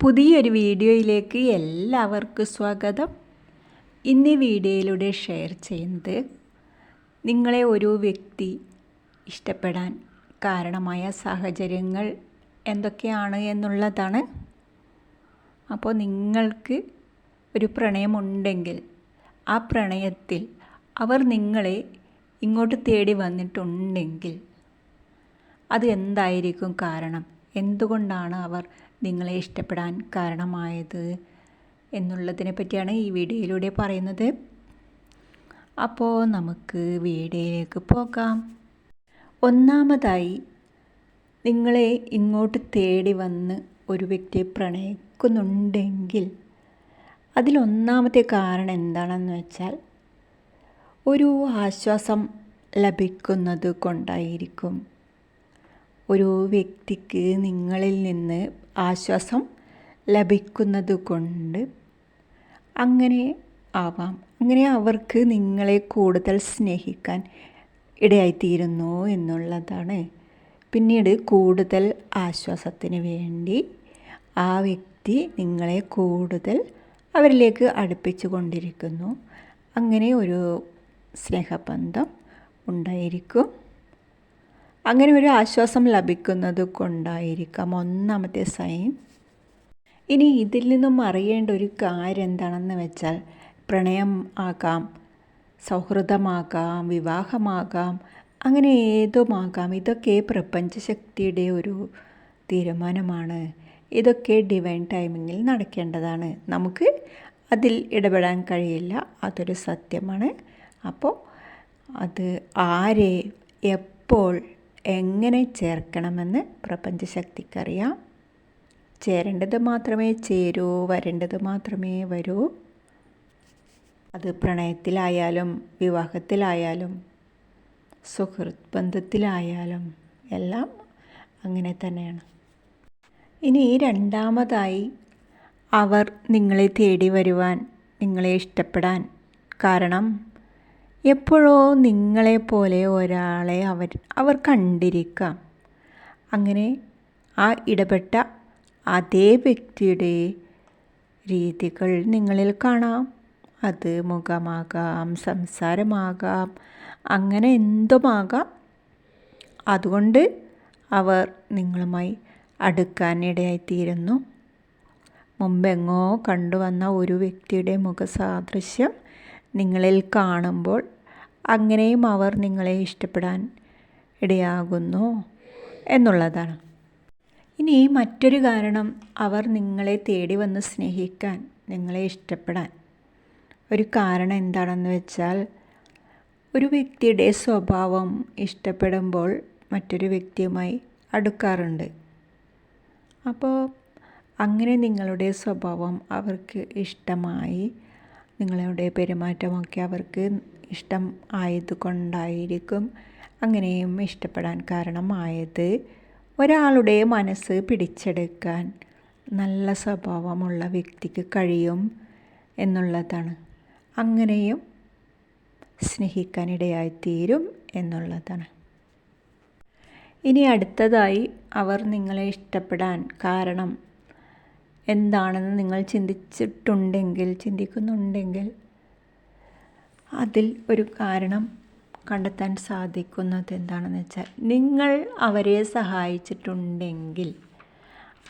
പുതിയൊരു വീഡിയോയിലേക്ക് എല്ലാവർക്കും സ്വാഗതം. ഇന്ന് വീഡിയോയിലൂടെ ഷെയർ ചെയ്യുന്നത് നിങ്ങളെ ഒരു വ്യക്തി ഇഷ്ടപ്പെടാൻ കാരണമായ സാഹചര്യങ്ങൾ എന്തൊക്കെയാണ് എന്നുള്ളതാണ്. അപ്പോൾ നിങ്ങൾക്ക് ഒരു പ്രണയമുണ്ടെങ്കിൽ ആ പ്രണയത്തിൽ അവർ നിങ്ങളെ ഇങ്ങോട്ട് തേടി വന്നിട്ടുണ്ടെങ്കിൽ അത് എന്തായിരിക്കും കാരണം? എന്തുകൊണ്ടാണ് അവർ നിങ്ങളെ ഇഷ്ടപ്പെടാൻ കാരണമായത് എന്നുള്ളതിനെ പറ്റിയാണ് ഈ വീഡിയോയിലൂടെ പറയുന്നത്. അപ്പോൾ നമുക്ക് വീഡിയോയിലേക്ക് പോകാം. ഒന്നാമതായി നിങ്ങളെ ഇങ്ങോട്ട് തേടി വന്ന് ഒരു വ്യക്തിയെ പ്രണയിക്കുന്നുണ്ടെങ്കിൽ അതിലൊന്നാമത്തെ കാരണം എന്താണെന്ന് വെച്ചാൽ ഒരു ആശ്വാസം ലഭിക്കുന്നത് കൊണ്ടായിരിക്കും. ഒരു വ്യക്തിക്ക് നിങ്ങളിൽ നിന്ന് ആശ്വാസം ലഭിക്കുന്നത് കൊണ്ട് അങ്ങനെ ആവാം. അങ്ങനെ അവർക്ക് നിങ്ങളെ കൂടുതൽ സ്നേഹിക്കാൻ ഇടയായിത്തീരുന്നു എന്നുള്ളതാണ്. പിന്നീട് കൂടുതൽ ആശ്വാസത്തിന് വേണ്ടി ആ വ്യക്തി നിങ്ങളെ കൂടുതൽ അവരിലേക്ക് അടുപ്പിച്ചു കൊണ്ടിരിക്കുന്നു. അങ്ങനെ ഒരു സ്നേഹബന്ധം ഉണ്ടായിരിക്കും. അങ്ങനെ ഒരു ആശ്വാസം ലഭിക്കുന്നത് കൊണ്ടായിരിക്കാം. ഒന്നാമത്തെ സൈൻ ഇനി ഇതിൽ നിന്നും അറിയേണ്ട ഒരു കാര്യം എന്താണെന്ന് വെച്ചാൽ പ്രണയം ആകാം സൗഹൃദമാകാം വിവാഹമാകാം അങ്ങനെ ഏതുമാകാം. ഇതൊക്കെ പ്രപഞ്ചശക്തിയുടെ ഒരു തീരുമാനമാണ്. ഇതൊക്കെ ഡിവൈൻ ടൈമിങ്ങിൽ നടക്കേണ്ടതാണ്. നമുക്ക് അതിൽ ഇടപെടാൻ കഴിയില്ല. അതൊരു സത്യമാണ്. അപ്പോൾ അത് ആരെ എപ്പോൾ എങ്ങനെ ചേർക്കണമെന്ന് പ്രപഞ്ചശക്തിക്കറിയാം. ചേരേണ്ടത് മാത്രമേ ചേരൂ വരേണ്ടത് മാത്രമേ വരൂ. അത് പ്രണയത്തിലായാലും വിവാഹത്തിലായാലും സുഹൃത്ത് ബന്ധത്തിലായാലും എല്ലാം അങ്ങനെ തന്നെയാണ്. ഇനി രണ്ടാമതായി അവർ നിങ്ങളെ തേടി വരുവാൻ നിങ്ങളെ ഇഷ്ടപ്പെടാൻ കാരണം എപ്പോഴോ നിങ്ങളെപ്പോലെ ഒരാളെ അവർ അവർ കണ്ടിരിക്കാം. അങ്ങനെ ആ ഇടപെട്ട അതേ വ്യക്തിയുടെ രീതികൾ നിങ്ങളിൽ കാണാം. അത് മുഖമാകാം സംസാരമാകാം അങ്ങനെ എന്തുമാകാം. അതുകൊണ്ട് അവർ നിങ്ങളുമായി അടുക്കാനിടയായിത്തീരുന്നു. മുമ്പെങ്ങോ കണ്ടുവന്ന ഒരു വ്യക്തിയുടെ മുഖസാദൃശ്യം നിങ്ങളിൽ കാണുമ്പോൾ അങ്ങനെയും അവർ നിങ്ങളെ ഇഷ്ടപ്പെടാൻ ഇടയാകുന്നു എന്നുള്ളതാണ്. ഇനി മറ്റൊരു കാരണം അവർ നിങ്ങളെ തേടി വന്ന് സ്നേഹിക്കാൻ നിങ്ങളെ ഇഷ്ടപ്പെടാൻ. ഒരു കാരണം എന്താണെന്ന് വെച്ചാൽ ഒരു വ്യക്തിയുടെ സ്വഭാവം ഇഷ്ടപ്പെടുമ്പോൾ മറ്റൊരു വ്യക്തിയുമായി അടുക്കാറുണ്ട്. അപ്പോൾ അങ്ങനെ നിങ്ങളുടെ സ്വഭാവം അവർക്ക് ഇഷ്ടമായി നിങ്ങളുടെ പെരുമാറ്റമൊക്കെ അവർക്ക് ഇഷ്ടം ആയതുകൊണ്ടായിരിക്കും അങ്ങനെയും ഇഷ്ടപ്പെടാൻ കാരണമായത്. ഒരാളുടെ മനസ്സ് പിടിച്ചെടുക്കാൻ നല്ല സ്വഭാവമുള്ള വ്യക്തിക്ക് കഴിയും എന്നുള്ളതാണ്. അങ്ങനെയും സ്നേഹിക്കാനിടയായിത്തീരും എന്നുള്ളതാണ്. ഇനി അടുത്തതായി അവർ നിങ്ങളെ ഇഷ്ടപ്പെടാൻ കാരണം എന്താണെന്ന് നിങ്ങൾ ചിന്തിച്ചിട്ടുണ്ടെങ്കിൽ ചിന്തിക്കുന്നുണ്ടെങ്കിൽ അതിൽ ഒരു കാരണം കണ്ടെത്താൻ സാധിക്കുന്നത് എന്താണെന്ന് വെച്ചാൽ നിങ്ങൾ അവരെ സഹായിച്ചിട്ടുണ്ടെങ്കിൽ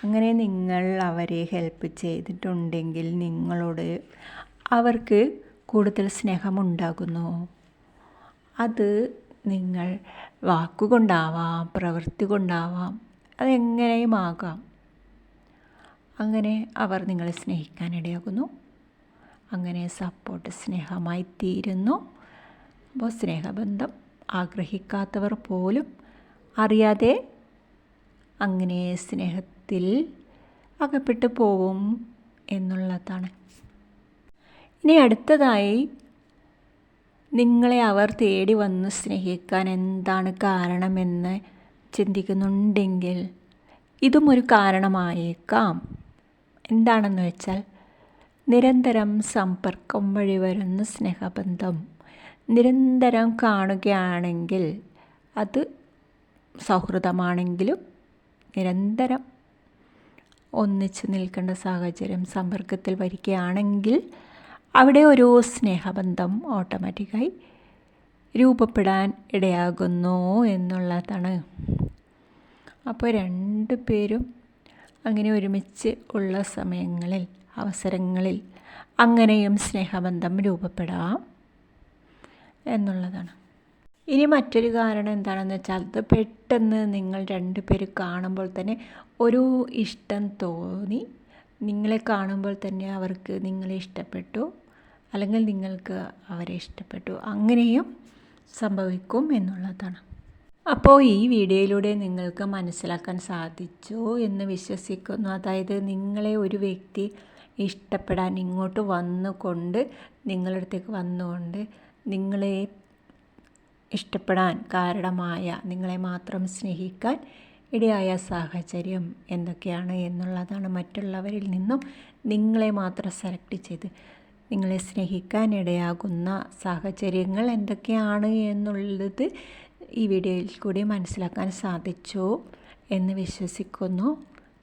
അങ്ങനെ നിങ്ങൾ അവരെ ഹെൽപ്പ് ചെയ്തിട്ടുണ്ടെങ്കിൽ നിങ്ങളോട് അവർക്ക് കൂടുതൽ സ്നേഹമുണ്ടാകുന്നു. അത് നിങ്ങൾ വാക്കുകൊണ്ടാവാം പ്രവൃത്തി കൊണ്ടാവാം അതെങ്ങനെയും ആകാം. അങ്ങനെ അവർ നിങ്ങളെ സ്നേഹിക്കാനിടയാകുന്നു അങ്ങനെ സപ്പോർട്ട് സ്നേഹമായി തീരുന്നു. അപ്പോൾ സ്നേഹബന്ധം ആഗ്രഹിക്കാത്തവർ പോലും അറിയാതെ അങ്ങനെ സ്നേഹത്തിൽ അകപ്പെട്ടു പോവും എന്നുള്ളതാണ്. ഇനി അടുത്തതായി നിങ്ങളെ അവർ തേടി വന്ന് സ്നേഹിക്കാൻ എന്താണ് കാരണമെന്ന് ചിന്തിക്കുന്നുണ്ടെങ്കിൽ ഇതും ഒരു കാരണമായേക്കാം. എന്താണെന്ന് വെച്ചാൽ നിരന്തരം സമ്പർക്കം വഴി വരുന്ന സ്നേഹബന്ധം. നിരന്തരം കാണുകയാണെങ്കിൽ അത് സൗഹൃദമാണെങ്കിലും നിരന്തരം ഒന്നിച്ച് നിൽക്കേണ്ട സാഹചര്യം സമ്പർക്കത്തിൽ വരികയാണെങ്കിൽ അവിടെ ഒരു സ്നേഹബന്ധം ഓട്ടോമാറ്റിക്കായി രൂപപ്പെടാൻ ഇടയാകുന്നു എന്നുള്ളതാണ്. അപ്പോൾ രണ്ട് പേരും അങ്ങനെ ഒരുമിച്ച് ഉള്ള സമയങ്ങളിൽ അവസരങ്ങളിൽ അങ്ങനെയും സ്നേഹബന്ധം രൂപപ്പെടാം എന്നുള്ളതാണ്. ഇനി മറ്റൊരു കാരണം എന്താണെന്ന് വെച്ചാൽ അത് പെട്ടെന്ന് നിങ്ങൾ രണ്ട് പേര് കാണുമ്പോൾ തന്നെ ഒരു ഇഷ്ടം തോന്നി. നിങ്ങളെ കാണുമ്പോൾ തന്നെ അവർക്ക് നിങ്ങളെ ഇഷ്ടപ്പെട്ടു. അല്ലെങ്കിൽ നിങ്ങൾക്ക് അവരെ ഇഷ്ടപ്പെട്ടു. അങ്ങനെയും സംഭവിക്കും എന്നുള്ളതാണ്. അപ്പോൾ ഈ വീഡിയോയിലൂടെ നിങ്ങൾക്ക് മനസ്സിലാക്കാൻ സാധിച്ചു എന്ന് വിശ്വസിക്കുന്നു. അതായത് നിങ്ങളെ ഒരു വ്യക്തി ഇഷ്ടപ്പെടാൻ ഇങ്ങോട്ട് വന്നുകൊണ്ട് നിങ്ങളുടെ അടുത്തേക്ക് വന്നുകൊണ്ട് നിങ്ങളെ ഇഷ്ടപ്പെടാൻ കാരണമായ നിങ്ങളെ മാത്രം സ്നേഹിക്കാൻ ഇടയായ സാഹചര്യം എന്തൊക്കെയാണ് എന്നുള്ളതാണ് മറ്റുള്ളവരിൽ നിന്നും നിങ്ങളെ മാത്രം സെലക്ട് ചെയ്ത് നിങ്ങളെ സ്നേഹിക്കാൻ ഇടയാകുന്ന സാഹചര്യങ്ങൾ എന്തൊക്കെയാണ് എന്നുള്ളത് ഈ വീഡിയോയിൽ കൂടി മനസ്സിലാക്കാൻ സാധിച്ചു എന്ന് വിശ്വസിക്കുന്നു.